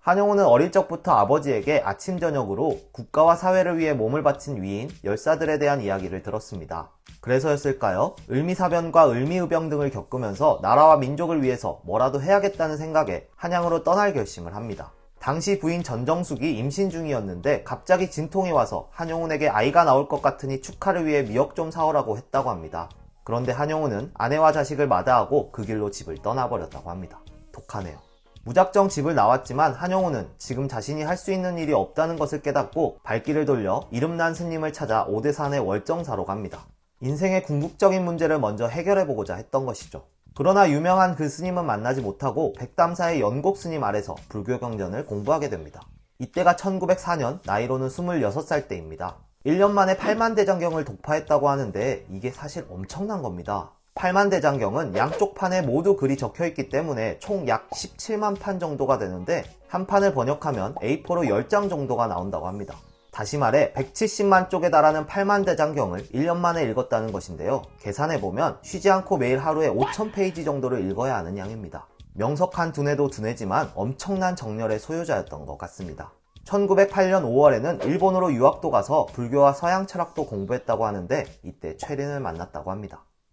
한용우는 어릴 적부터 아버지에게 아침 저녁으로 국가와 사회를 위해 몸을 바친 위인, 열사들에 대한 이야기를 들었습니다. 그래서였을까요? 을미사변과 을미의병 등을 겪으면서 나라와 민족을 위해서 뭐라도 해야겠다는 생각에 한양으로 떠날 결심을 합니다. 당시 부인 전정숙이 임신 중이었는데 갑자기 진통이 와서 한용운에게 아이가 나올 것 같으니 축하를 위해 미역 좀 사오라고 했다고 합니다. 그런데 한용운은 아내와 자식을 마다하고 그 길로 집을 떠나버렸다고 합니다. 독하네요. 무작정 집을 나왔지만 한용우는 지금 자신이 할 수 있는 일이 없다는 것을 깨닫고 발길을 돌려 이름난 스님을 찾아 오대산의 월정사로 갑니다. 인생의 궁극적인 문제를 먼저 해결해보고자 했던 것이죠. 그러나 유명한 그 스님은 만나지 못하고 백담사의 연곡 스님 아래서 불교 경전을 공부하게 됩니다. 이때가 1904년 나이로는 26살 때입니다. 1년 만에 8만 대장경을 독파했다고 하는데 이게 사실 엄청난 겁니다. 8만 대장경은 양쪽 판에 모두 글이 적혀 있기 때문에 총 약 17만 판 정도가 되는데 한 판을 번역하면 A4로 10장 정도가 나온다고 합니다. 다시 말해 170만 쪽에 달하는 8만 대장경을 1년 만에 읽었다는 것인데요. 계산해보면 쉬지 않고 매일 하루에 5,000페이지 정도를 읽어야 하는 양입니다. 명석한 두뇌도 두뇌지만 엄청난 정열의 소유자였던 것 같습니다. 1908년 5월에는 일본으로 유학도 가서 불교와 서양 철학도 공부했다고 하는데 이때 최린을 만났다고 합니다.